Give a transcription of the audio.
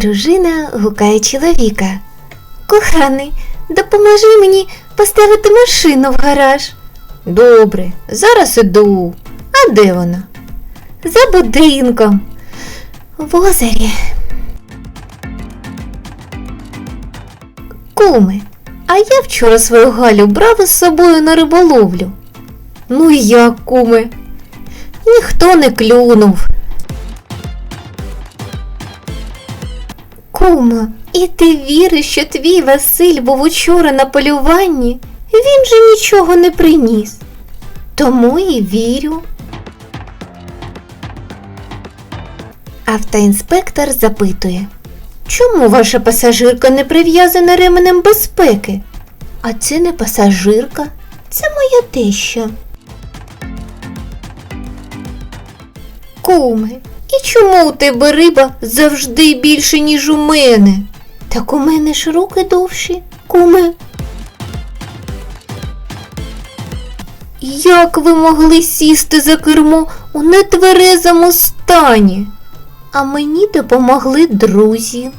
Дружина гукає чоловіка. Коханий, допоможи мені поставити машину в гараж. Добре, зараз іду. А де вона? За будинком. В озері. Куми, а я вчора свою Галю брав із собою на риболовлю. Ну і як, куме? Ніхто не клюнув. Кума, і ти віриш, що твій Василь був учора на полюванні? Він же нічого не приніс. Тому і вірю. Автоінспектор запитує, чому ваша пасажирка не прив'язана ременем безпеки? А це не пасажирка, це моя теща. Куме, і чому у тебе риба завжди більше, ніж у мене? Так у мене ж руки довші, куме. Як ви могли сісти за кермо у нетверезому стані? А мені допомогли друзі.